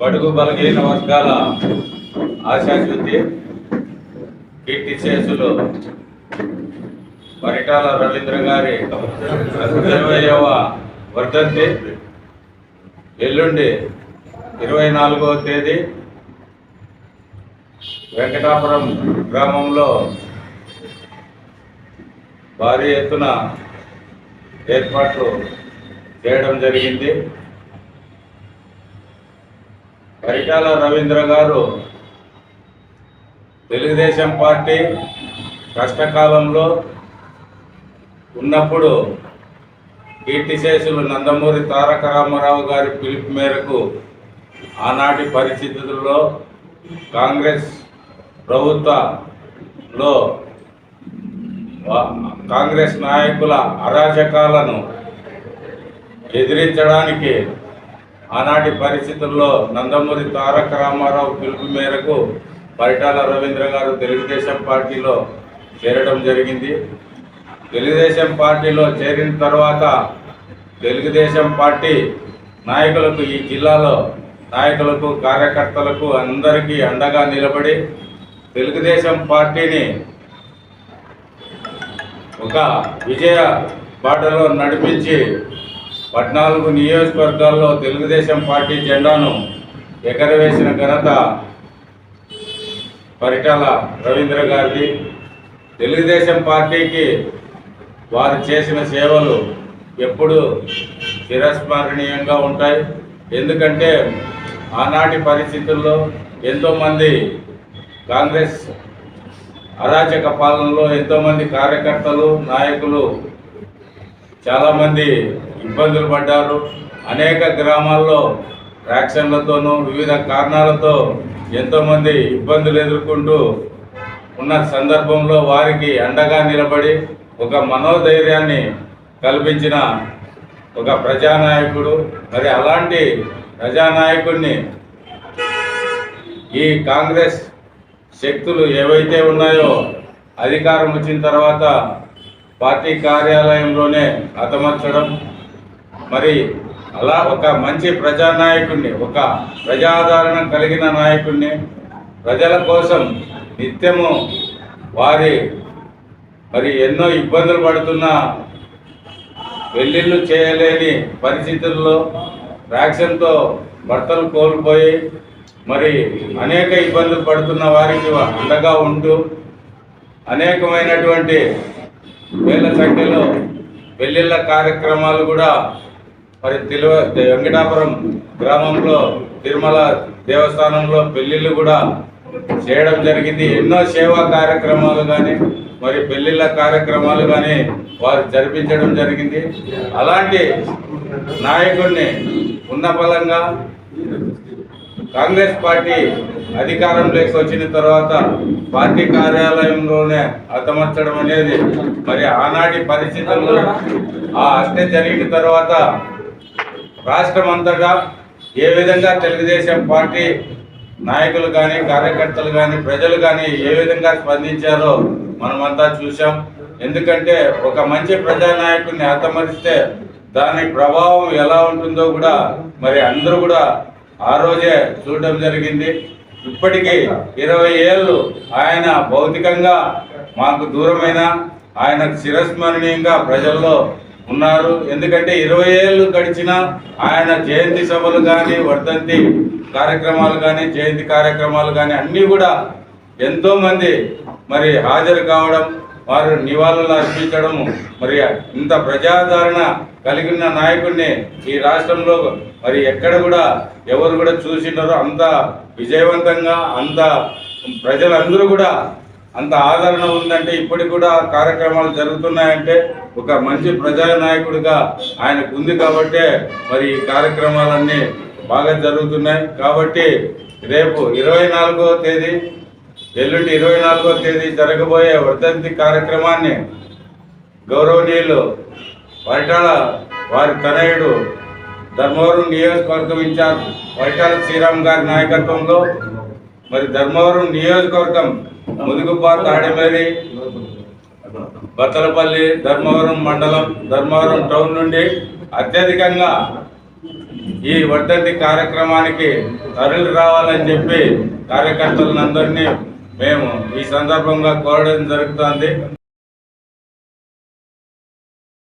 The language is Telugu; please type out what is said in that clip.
బడుగు బలహీన వర్గాల ఆశాశుద్ధి కీర్తి శేషులు పరిటాల రవీంద్ర గారి ఇరవైవ వర్ధంతి. ఎల్లుండి ఇరవై నాలుగవ తేదీ వెంకటాపురం గ్రామంలో భారీ ఎత్తున ఏర్పాట్లు చేయడం జరిగింది. పరిటాల రవీంద్ర గారు తెలుగుదేశం పార్టీ కష్టకాలంలో ఉన్నప్పుడు కీర్తిశేషులు నందమూరి తారక రామారావు గారి పిలుపు మేరకు ఆనాటి పరిస్థితుల్లో కాంగ్రెస్ ప్రభుత్వంలో కాంగ్రెస్ నాయకుల అరాచకాలను ఎదిరించడానికి ఆనాటి పరిస్థితుల్లో నందమూరి తారక రామారావు పిలుపు మేరకు పరిటాల రవీంద్ర గారు తెలుగుదేశం పార్టీలో చేరడం జరిగింది. తెలుగుదేశం పార్టీలో చేరిన తర్వాత తెలుగుదేశం పార్టీ నాయకులకు ఈ జిల్లాలో నాయకులకు కార్యకర్తలకు అందరికీ అండగా నిలబడి తెలుగుదేశం పార్టీని ఒక విజయ బాటలో నడిపించి పద్నాలుగు నియోజకవర్గాల్లో తెలుగుదేశం పార్టీ జెండాను ఎగరవేసిన ఘనత పరిటాల రవీంద్ర గారిది. తెలుగుదేశం పార్టీకి వారు చేసిన సేవలు ఎప్పుడు చిరస్మరణీయంగా ఉంటాయి. ఎందుకంటే ఆనాటి పరిస్థితుల్లో ఎంతోమంది కాంగ్రెస్ అరాచక పాలనలో ఎంతోమంది కార్యకర్తలు నాయకులు చాలామంది ఇబ్బందులు పడ్డారు. అనేక గ్రామాల్లో యాక్షన్లతోనూ వివిధ కారణాలతో ఎంతోమంది ఇబ్బందులు ఎదుర్కొంటూ ఉన్న సందర్భంలో వారికి అండగా నిలబడి ఒక మనోధైర్యాన్ని కల్పించిన ఒక ప్రజానాయకుడు. మరి అలాంటి ప్రజానాయకుడిని ఈ కాంగ్రెస్ శక్తులు ఏవైతే ఉన్నాయో అధికారం వచ్చిన తర్వాత పార్టీ కార్యాలయంలోనే హతమర్చడం మరి అలా ఒక మంచి ప్రజానాయకుడిని ఒక ప్రజాదరణ కలిగిన నాయకుడిని ప్రజల కోసం నిత్యము వారి మరి ఎన్నో ఇబ్బందులు పడుతున్న పెళ్ళిళ్ళు చేయలేని పరిస్థితుల్లో వ్యాక్సిన్తో భర్తలు కోల్పోయి మరి అనేక ఇబ్బందులు పడుతున్న వారికి అండగా ఉంటూ అనేకమైనటువంటి వేల సంఖ్యలో పెళ్ళిళ్ళ కార్యక్రమాలు కూడా మరి తిరువ వెంకటాపురం గ్రామంలో తిరుమల దేవస్థానంలో పెళ్ళిళ్ళు కూడా చేయడం జరిగింది. ఎన్నో సేవా కార్యక్రమాలు కానీ మరి పెళ్ళిళ్ళ కార్యక్రమాలు కానీ వారు జరిపించడం జరిగింది. అలాంటి నాయకుడిని ఉన్న బలంగా కాంగ్రెస్ పార్టీ అధికారంలోకి వచ్చిన తర్వాత పార్టీ కార్యాలయంలోనే హతమర్చడం అనేది మరి ఆనాటి పరిస్థితుల్లో ఆ హత్య జరిగిన తర్వాత రాష్ట్రం అంతటా ఏ విధంగా తెలుగుదేశం పార్టీ నాయకులు కానీ కార్యకర్తలు కానీ ప్రజలు కానీ ఏ విధంగా స్పందించారో మనమంతా చూసాం ఎందుకంటే ఒక మంచి ప్రజానాయకుడిని హతమరిస్తే దాని ప్రభావం ఎలా ఉంటుందో కూడా మరి అందరూ కూడా ఆ రోజే చూడడం జరిగింది. ఇప్పటికీ ఇరవై ఏళ్ళు ఆయన భౌతికంగా మాకు దూరమైన ఆయన చిరస్మరణీయంగా ప్రజల్లో ఉన్నారు. ఎందుకంటే ఇరవై ఏళ్ళు గడిచిన ఆయన జయంతి సభలు కానీ వర్ధంతి కార్యక్రమాలు కానీ జయంతి కార్యక్రమాలు కానీ అన్నీ కూడా ఎంతోమంది మరి హాజరు కావడం వారు నివాళులు అర్పించడము మరి ఇంత ప్రజాదరణ కలిగి ఉన్న నాయకుడిని ఈ రాష్ట్రంలో మరి ఎక్కడ కూడా ఎవరు కూడా చూసినారో అంత విజయవంతంగా అంత ప్రజలందరూ కూడా అంత ఆదరణ ఉందంటే ఇప్పటికి కూడా కార్యక్రమాలు జరుగుతున్నాయంటే ఒక మంచి ప్రజానాయకుడిగా ఆయనకు ఉంది కాబట్టే మరి ఈ కార్యక్రమాలన్నీ బాగా జరుగుతున్నాయి. కాబట్టి రేపు ఇరవై నాలుగో తేదీ ఎల్లుండి ఇరవై నాలుగో తేదీ జరగబోయే వర్ధంతి కార్యక్రమాన్ని గౌరవనీయులు వైటాల వారి తనయుడు ధర్మవరం నియోజకవర్గం ఇన్ఛార్జ్ వైటాల శ్రీరామ్ గారి నాయకత్వంలో మరి ధర్మవరం నియోజకవర్గం ముదుగుపా తాడిమేరి బత్తలపల్లి ధర్మవరం మండలం ధర్మవరం టౌన్ నుండి అత్యధికంగా ఈ వర్ధంతి కార్యక్రమానికి తరలి రావాలని చెప్పి కార్యకర్తలందరినీ మేము ఈ సందర్భంగా కోరడం జరుగుతుంది.